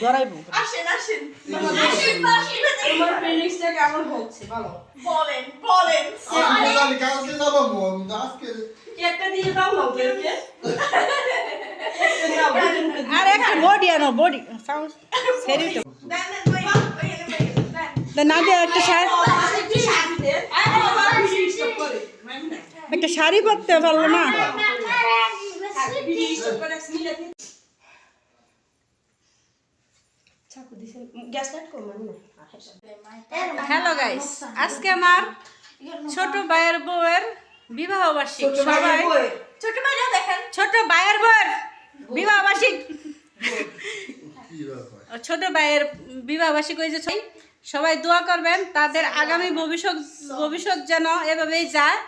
জ্বালাইবো আসেন আসেন আসেন তোমার ফিলিংসটা কেমন হচ্ছে বলো বলেন বলেন আমি কালকে যাব মন আজকে কেকটা দিয়ে দাও না ওদেরকে দাও, আর একটা বডি আনো বডি তো না দিয়ে একটা শাড়ি। একটা শাড়ি পরতে পারল না থাক, ভিডিও স্টপ করে মিলে দিন। চাকু দিছে গ্যাস কাট কর মানে না হ্যালো গাইস আজকে আমার ছোট ভাইয়ের বউয়ের বিবাহ বার্ষিক। সবাই ছোট ভাইরা দেখেন। ছোট ভাইয়ের বউয়ের বিবাহ বার্ষিক। ছোট ভাইয়ের বিবাহ বার্ষিক হয়েছে সবাই- সবাই দোয়া করবেন তাদের আগামী ভবিষ্যৎ ভবিষ্যৎ যেন এভাবেই যায়।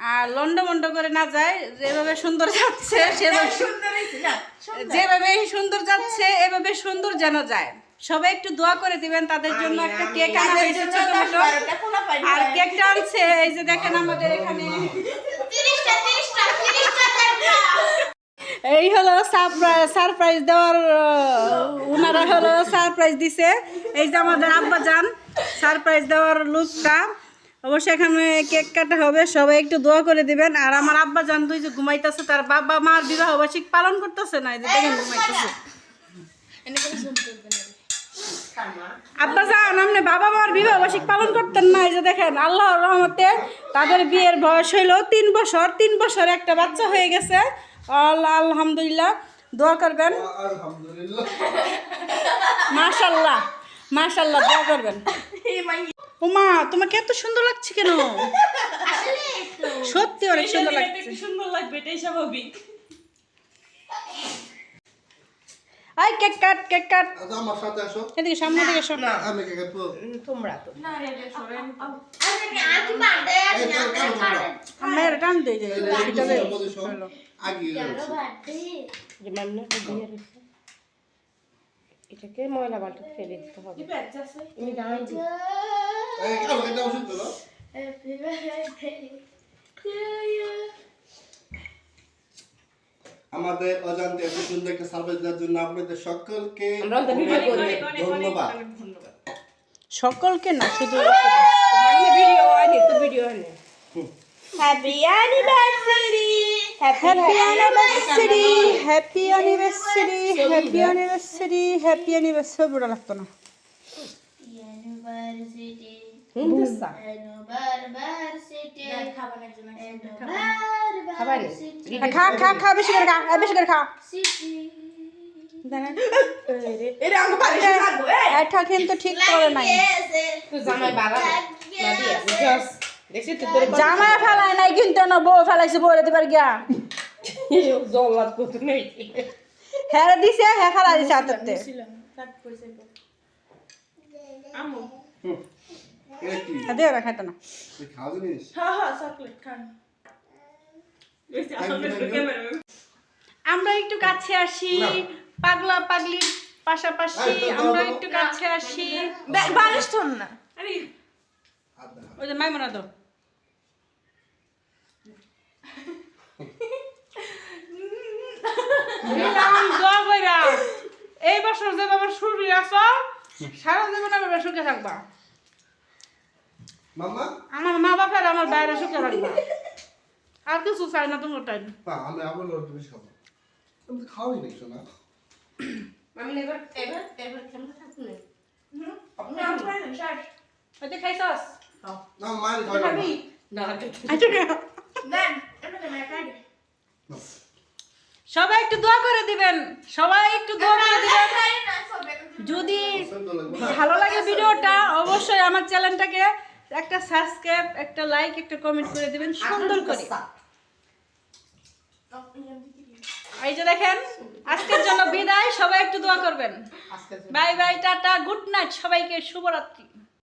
আর লন্ডমন্ড করে না যায় যেভাবে সুন্দর যাচ্ছে সেভাবে সুন্দর হয়েছে না যেভাবে সুন্দর যাচ্ছে এভাবে সুন্দর যেন যায়। সবাই একটু দোয়া করে দিবেন তাদের জন্য একটা কেক আনা হয়েছে ছোট ছোট আর কেকটা আনছে এই যে দেখেন আমাদের এখানে। এই হলো সারপ্রাইজ দেওয়ার ওনারা হলো সারপ্রাইজ দিছে। এই যে আমাদের আব্বা যান সারপ্রাইজ দেওয়ার লুকটা। অবশ্যই এখানে কেক কাটা হবে সবাই একটু দোয়া করে দিবেন। আর আমার আব্বা জান তুই যে ঘুমাইতেছে তার বাবা মার বিবাহ বার্ষিক পালন করতেছে না যে দেখেন ঘুমাইতেছে। আব্বা যান আপনি বাবা মার বিবাহ বার্ষিক পালন করতেন না এই যে দেখেন আল্লাহর রহমতে তাদের বিয়ের বয়স হইল তিন বছর তিন বছর একটা বাচ্চা হয়ে গেছে। আল্লাহ আলহামদুলিল্লাহ দোয়া করবেন। মাশাল্লাহ। মাশাল্লাহ দোয়া করবেন ওমা তোমাকে এত সুন্দর লাগছে কেন সত্যি অনেক সুন্দর লাগছে সুন্দর লাগবে এটাই স্বাভাবিক I cake cut cake cut আচ্ছা আমার সাথে আসো এদিকে সামনে দিকে আমি কাটবো তোমরা তো না রে আজকে বার্থডে টান এটা যে দিয়ে রেখে এটাকে ময়লা বালতি ফেলে দিতে হবে। আমি জানাই দিই আমাদের অজান্তে এত সুন্দর একটা সার্ভিস দেওয়ার জন্য আপনাদের সকলকে ধন্যবাদ। সকলকে না শুধু মানে ভিডিও আনি তো ভিডিও আনি happy anniversary happy anniversary happy anniversary happy anniversary happy anniversary বুড়া লাগতো না খা খা খা বেশি করে খা বেশি করে খা ঠিক করে নাই জামাই বাড়া জামা ফেলায় নাই কিন্তু না বউ ফেলাইছে বলে দিবার গিয়া। জল্লাদ কত নেই। হ্যাঁ দিছে হ্যাঁ ফেলা দিছে হাতেতে কি? হ্যাঁ না হ্যাঁ হ্যাঁ আমরা একটু কাছে আসি পাগলা পাগলির পাশাপাশি। আমরা একটু কাছে আসি। বালিশ থন না। আরে। ওই যে মাইমনা তো এই বছর যে বাবা শুরু আছো সারা জীবন এভাবে সুখে থাকবা আমার মা বাপের আমার বাইরে সুখে থাকবা আর কিছু চাই না তোমার টাইম আমি আবার বেশি খাব আমি তো খাওয়াই নাই শোনা আমি এবার এবার এবার কেমন থাকব না না খাই না শেষ ওই খাইছস না খাবি না আচ্ছা এটা দেন খাই সবাই একটু দোয়া করে দিবেন। সবাই একটু দোয়া করে দিবেন। যদি ভালো লাগে ভিডিওটা অবশ্যই আমার চ্যানেলটাকে একটা সাবস্ক্রাইব একটা লাইক একটা কমেন্ট করে দিবেন সুন্দর করে। এই যে দেখেন আজকের জন্য বিদায় সবাই একটু দোয়া করবেন। Bye bye tata good night সবাইকে শুভরাত্রি।